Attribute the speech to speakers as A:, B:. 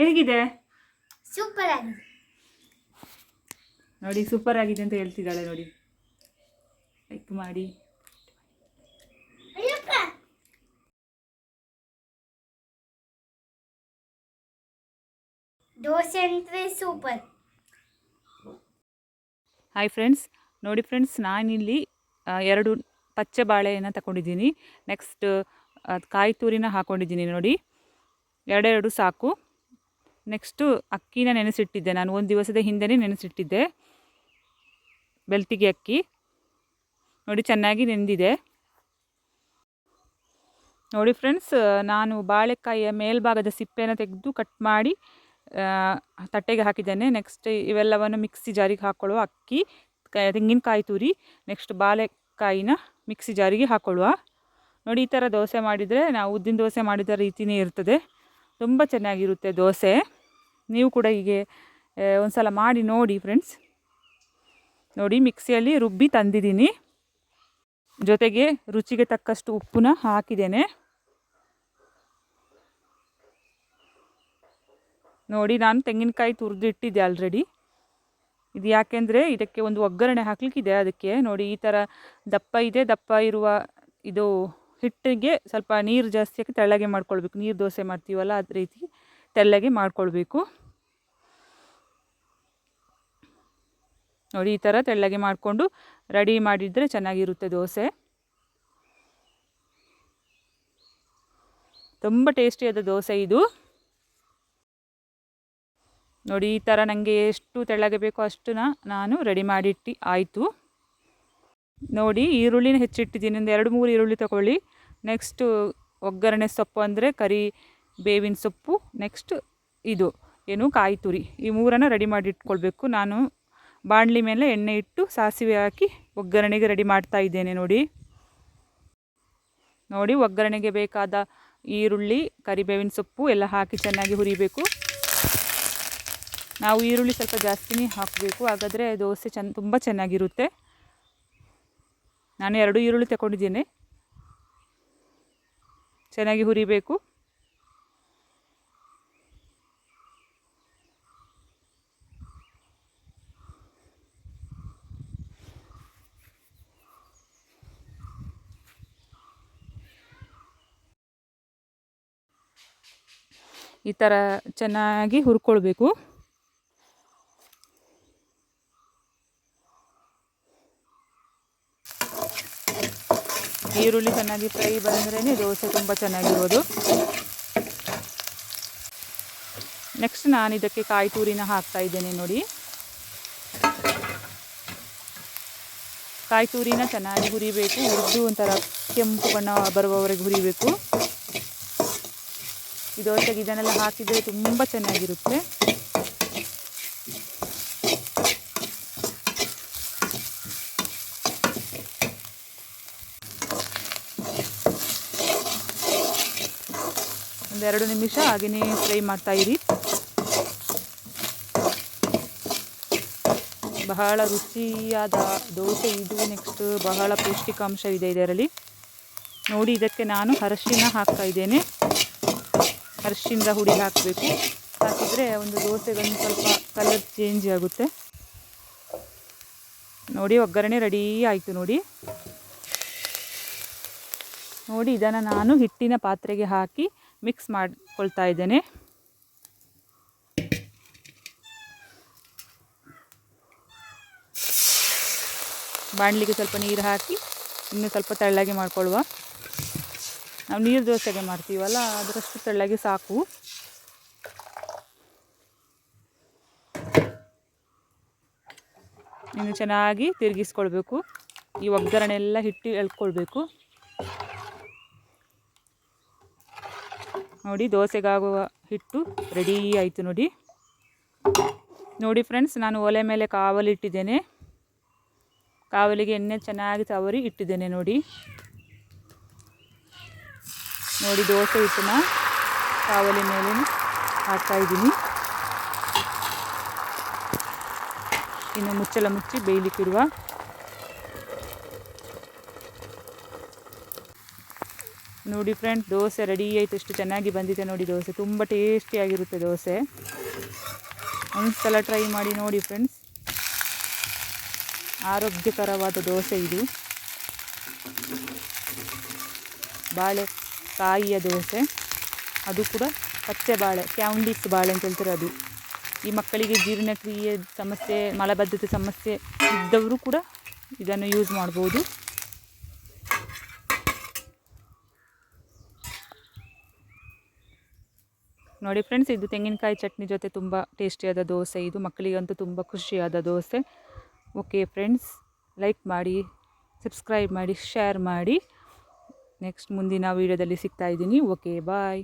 A: ಹೇಗಿದೆ?
B: ಸೂಪರ್ ಆಗಿದೆ.
A: ನೋಡಿ ಸೂಪರ್ ಆಗಿದೆ ಅಂತ ಹೇಳ್ತಿದ್ದಾಳೆ ನೋಡಿ. ಲೈಕ್ ಮಾಡಿ.
B: ದೋಸೆ ಅಂದರೆ ಸೂಪರ್
A: ಹಾಯ್ ಫ್ರೆಂಡ್ಸ್ ನೋಡಿ ಫ್ರೆಂಡ್ಸ್ ನಾನಿಲ್ಲಿ ಎರಡು ಪಚ್ಚೆ ಬಾಳೆಯನ್ನು ತಗೊಂಡಿದ್ದೀನಿ ನೆಕ್ಸ್ಟ್ ಕಾಯಿ ತುರಿನ ಹಾಕ್ಕೊಂಡಿದ್ದೀನಿ ನೋಡಿ. ಎರಡೆರಡು ಸಾಕು. ನೆಕ್ಸ್ಟು ಅಕ್ಕಿನ ನೆನೆಸಿಟ್ಟಿದ್ದೆ. ನಾನು ಒಂದು ದಿವಸದ ಹಿಂದೆನೇ ನೆನೆಸಿಟ್ಟಿದ್ದೆ. ಬೆಳ್ತಿಗೆ ಅಕ್ಕಿ. ನೋಡಿ, ಚೆನ್ನಾಗಿ ನೆಂದಿದೆ. ನೋಡಿ ಫ್ರೆಂಡ್ಸ್ ನಾನು ಬಾಳೆಕಾಯಿಯ ಮೇಲ್ಭಾಗದ ಸಿಪ್ಪೆನ ತೆಗೆದು ಕಟ್ ಮಾಡಿ ತಟ್ಟೆಗೆ ಹಾಕಿದ್ದೇನೆ. ನೆಕ್ಸ್ಟ್ ಇವೆಲ್ಲವನ್ನು ಮಿಕ್ಸಿ ಜಾರಿಗೆ ಹಾಕ್ಕೊಳ್ಳುವ ಅಕ್ಕಿ ತೆಂಗಿನಕಾಯಿ ತುರಿ ನೆಕ್ಸ್ಟ್ ಬಾಳೆಕಾಯಿನ ಮಿಕ್ಸಿ ಜಾರಿಗೆ ಹಾಕ್ಕೊಳ್ಳುವ ನೋಡಿ, ಈ ಥರ ದೋಸೆ ಮಾಡಿದರೆ, ನಾವು ಉದ್ದಿನ ದೋಸೆ ಮಾಡಿದ ರೀತಿಯೇ ಇರ್ತದೆ. ತುಂಬ ಚೆನ್ನಾಗಿರುತ್ತೆ ದೋಸೆ. ನೀವು ಕೂಡ ಹೀಗೆ ಒಂದು ಸಲ ಮಾಡಿ ನೋಡಿ ಫ್ರೆಂಡ್ಸ್ ನೋಡಿ, ಮಿಕ್ಸಿಯಲ್ಲಿ ರುಬ್ಬಿ ತಂದಿದ್ದೀನಿ. ಜೊತೆಗೆ ರುಚಿಗೆ ತಕ್ಕಷ್ಟು ಉಪ್ಪನ್ನ ಹಾಕಿದ್ದೇನೆ. ನೋಡಿ, ನಾನು ತೆಂಗಿನಕಾಯಿ ತುರಿದಿಟ್ಟಿದ್ದೆ ಆಲ್ರೆಡಿ ಇದು ಯಾಕೆಂದರೆ ಇದಕ್ಕೆ ಒಂದು ಒಗ್ಗರಣೆ ಹಾಕ್ಲಿಕ್ಕಿದೆ ಅದಕ್ಕೆ. ನೋಡಿ, ಈ ಥರ ದಪ್ಪ ಇದೆ, ದಪ್ಪ ಇರುವ ಇದು ಹಿಟ್ಟಿಗೆ ಸ್ವಲ್ಪ ನೀರು ಜಾಸ್ತಿ ಹಾಕಿ ತೆಳ್ಳಗೆ ಮಾಡ್ಕೊಳ್ಬೇಕು. ನೀರು ದೋಸೆ ಮಾಡ್ತೀವಲ್ಲ ಅದೇ ರೀತಿ ತೆಳ್ಳಗೆ ಮಾಡ್ಕೊಳ್ಬೇಕು. ನೋಡಿ, ಈ ಥರ ತೆಳ್ಳಗೆ ಮಾಡಿಕೊಂಡು ರೆಡಿ ಮಾಡಿದರೆ ಚೆನ್ನಾಗಿರುತ್ತೆ ದೋಸೆ. ತುಂಬ ಟೇಸ್ಟಿಯಾದ ದೋಸೆ ಇದು. ನೋಡಿ, ಈ ಥರ ನನಗೆ ಎಷ್ಟು ತೆಳ್ಳಗೆ ಬೇಕೋ ಅಷ್ಟನ್ನ ನಾನು ರೆಡಿ ಮಾಡಿಟ್ಟು, ಆಯಿತು. ನೋಡಿ ಈರುಳ್ಳಿನ ಹೆಚ್ಚಿಟ್ಟಿದ್ದೀನಿ. ಒಂದು ಎರಡು ಮೂರು ಈರುಳ್ಳಿ ತಗೊಳ್ಳಿ. ನೆಕ್ಸ್ಟು ಒಗ್ಗರಣೆ ಸೊಪ್ಪು ಅಂದರೆ ಕರಿ ಬೇವಿನ ಸೊಪ್ಪು. ನೆಕ್ಸ್ಟ್ ಇದು ಏನು ಕಾಯಿ ತುರಿ. ಈ ಮೂರನ್ನು ರೆಡಿ ಮಾಡಿ ಇಟ್ಕೊಳ್ಬೇಕು. ನಾನು ಬಾಣಲಿ ಮೇಲೆ ಎಣ್ಣೆ ಇಟ್ಟು ಸಾಸಿವೆ ಹಾಕಿ ಒಗ್ಗರಣೆಗೆ ರೆಡಿ ಮಾಡ್ತಾ ಇದ್ದೇನೆ ನೋಡಿ. ನೋಡಿ ಒಗ್ಗರಣೆಗೆ ಬೇಕಾದ ಈರುಳ್ಳಿ ಕರಿಬೇವಿನ ಸೊಪ್ಪು ಎಲ್ಲ ಹಾಕಿ ಚೆನ್ನಾಗಿ ಹುರಿಬೇಕು. ನಾವು ಈರುಳ್ಳಿ ಸ್ವಲ್ಪ ಜಾಸ್ತಿನೇ ಹಾಕಬೇಕು. ಹಾಗಾದರೆ ದೋಸೆ ಚೆನ್ನ ತುಂಬ ಚೆನ್ನಾಗಿರುತ್ತೆ. ನಾನು ಎರಡು ಈರುಳ್ಳಿ ತಗೊಂಡಿದ್ದೀನಿ. ಚೆನ್ನಾಗಿ ಹುರಿಬೇಕು. ಈ ಥರ ಚೆನ್ನಾಗಿ ಹುರ್ಕೊಳ್ಬೇಕು. ಈರುಳ್ಳಿ ಚೆನ್ನಾಗಿ ಫ್ರೈ ಬಂದ್ರೇ ದೋಸೆ ತುಂಬ ಚೆನ್ನಾಗಿರೋದು ನೆಕ್ಸ್ಟ್ ನಾನು ಇದಕ್ಕೆ ಕಾಯಿ ತುರಿನ ಹಾಕ್ತಾ ಇದ್ದೇನೆ ನೋಡಿ. ಕಾಯಿ ತುರಿನ ಚೆನ್ನಾಗಿ ಹುರಿಬೇಕು. ಹುರಿದು ಒಂಥರ ಕೆಂಪು ಬಣ್ಣ ಬರುವವರೆಗೆ ಹುರಿಬೇಕು. ಈ ದೋಸೆಗೆ ಇದನ್ನೆಲ್ಲ ಹಾಕಿದರೆ ತುಂಬ ಚೆನ್ನಾಗಿರುತ್ತೆ. ಒಂದೆರಡು ನಿಮಿಷ ಹಾಗೆಯೇ ಫ್ರೈ ಮಾಡ್ತಾ ಇರಿ. ಬಹಳ ರುಚಿಯಾದ ದೋಸೆ ಇದು. ನೆಕ್ಸ್ಟ್ ಬಹಳ ಪೌಷ್ಟಿಕಾಂಶ ಇದೆ ಇದರಲ್ಲಿ. ನೋಡಿ, ಇದಕ್ಕೆ ನಾನು ಅರಶಿನ ಹಾಕ್ತಾ ಇದ್ದೇನೆ. ಅರಶಿನದ ಹುಡಿ ಹಾಕಬೇಕು. ಹಾಕಿದರೆ ಒಂದು ದೋಸೆಗಳನ್ನು ಸ್ವಲ್ಪ ಕಲರ್ ಚೇಂಜ್ ಆಗುತ್ತೆ. ನೋಡಿ, ಒಗ್ಗರಣೆ ರೆಡಿ ಆಯಿತು ನೋಡಿ. ನೋಡಿ, ಇದನ್ನು ನಾನು ಹಿಟ್ಟಿನ ಪಾತ್ರೆಗೆ ಹಾಕಿ ಮಿಕ್ಸ್ ಮಾಡಿಕೊಳ್ತಾ ಇದ್ದೇನೆ. ಬಾಣಲಿಗೆ ಸ್ವಲ್ಪ ನೀರು ಹಾಕಿ, ಇನ್ನು ಸ್ವಲ್ಪ ತೆಳ್ಳಗೆ ಮಾಡಿಕೊಳ್ಳುವ. ನಾವು ನೀರು ದೋಸೆಗೆ ಮಾಡ್ತೀವಲ್ಲ, ಅದರಷ್ಟು ತೆಳ್ಳಗೆ ಸಾಕು. ಇನ್ನು ಚೆನ್ನಾಗಿ ತಿರುಗಿಸ್ಕೊಳ್ಬೇಕು. ಈ ಒಗ್ಗರಣೆ ಎಲ್ಲ ಹಿಟ್ಟು ಎಳ್ಕೊಳ್ಬೇಕು. ನೋಡಿ ದೋಸೆಗಾಗುವ ಹಿಟ್ಟು ರೆಡಿ ಆಯಿತು ನೋಡಿ. ನೋಡಿ ಫ್ರೆಂಡ್ಸ್, ನಾನು ಒಲೆ ಮೇಲೆ ಕಾವಲಿಟ್ಟಿದ್ದೇನೆ ಕಾವಲಿಗೆ ಎಣ್ಣೆ ಚೆನ್ನಾಗಿ ತವರಿ ಇಟ್ಟಿದ್ದೇನೆ ನೋಡಿ. ನೋಡಿ ದೋಸೆ ಹಿಟ್ಟನ್ನ ಕಾವಲಿ ಮೇಲೆ ಹಾಕ್ತಾ ಇದ್ದೀನಿ. ಇನ್ನು ಮುಚ್ಚಲ ಮುಚ್ಚಿ ಬೇಯಲಿಕ್ಕಿರುವ ನೋಡಿ ಫ್ರೆಂಡ್ ದೋಸೆ ರೆಡಿ ಆಯಿತು. ಎಷ್ಟು ಚೆನ್ನಾಗಿ ಬಂದಿದೆ ನೋಡಿ ದೋಸೆ. ತುಂಬ ಟೇಸ್ಟಿಯಾಗಿರುತ್ತೆ ದೋಸೆ. ಒಂದ್ಸಲ ಟ್ರೈ ಮಾಡಿ ನೋಡಿ ಫ್ರೆಂಡ್ಸ್ ಆರೋಗ್ಯಕರವಾದ ದೋಸೆ ಇದು. ಬಾಳೆ ಕಾಯಿಯ ದೋಸೆ. ಅದು ಕೂಡ ಪಚ್ಚೆ ಬಾಳೆ ಕ್ಯಾಂಡಿಸ್ ಬಾಳೆ ಅಂತ ಹೇಳ್ತಾರೆ ಅದು. ಈ ಮಕ್ಕಳಿಗೆ ಜೀರ್ಣಕ್ರಿಯೆ ಸಮಸ್ಯೆ, ಮಲಬದ್ಧತೆ ಸಮಸ್ಯೆ ಇದ್ದವರು ಕೂಡ ಇದನ್ನು ಯೂಸ್ ಮಾಡ್ಬೋದು. ನೋಡಿ ಫ್ರೆಂಡ್ಸ್ ಇದು ತೆಂಗಿನಕಾಯಿ ಚಟ್ನಿ ಜೊತೆ ತುಂಬ ಟೇಸ್ಟಿಯಾದ ದೋಸೆ. ಇದು ಮಕ್ಕಳಿಗಂತೂ ತುಂಬ ಖುಷಿಯಾದ ದೋಸೆ. ಓಕೆ ಫ್ರೆಂಡ್ಸ್ ಲೈಕ್ ಮಾಡಿ ಸಬ್ಸ್ಕ್ರೈಬ್ ಮಾಡಿ ಶೇರ್ ಮಾಡಿ. ನೆಕ್ಸ್ಟ್ ಮುಂದಿನ ವೀಡಿಯೋದಲ್ಲಿ ಸಿಗ್ತಾ ಇದ್ದೀನಿ. Okay bye